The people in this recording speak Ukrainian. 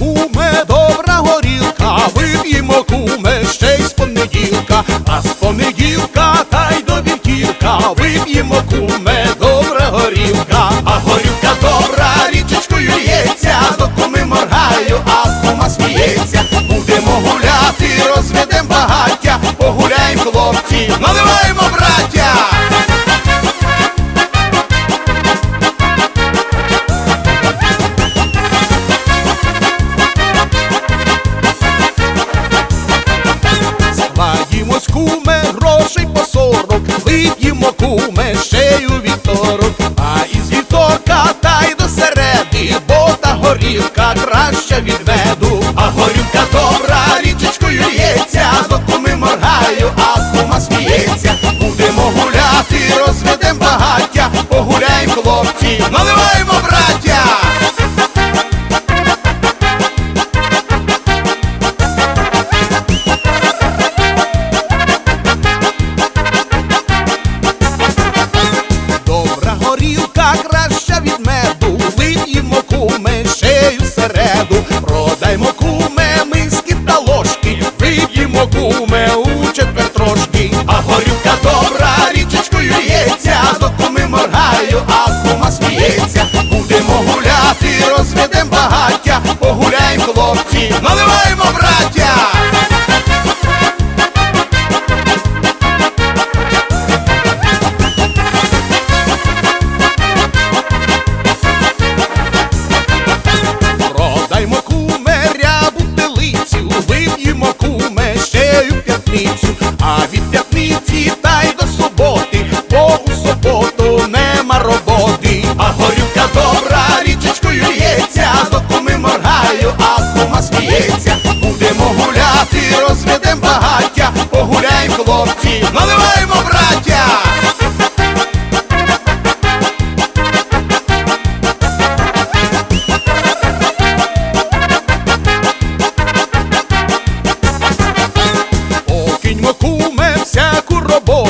куме, добра горілка, вип'ємо куме, ще й з понеділка, а з понеділка та й до вівтірка вип'ємо. куме, грошей по сорок, вип'ємо куме, ще й у вівторок, а із вівторка та й до середи, бо та горілка краще відведу, а горілка добра, річечкою лється, до куми моргаю, а кума сміється. Будемо гуляти, розведем багаття, погуляй, хлопці, наливаємо браття. Sagras Seco robô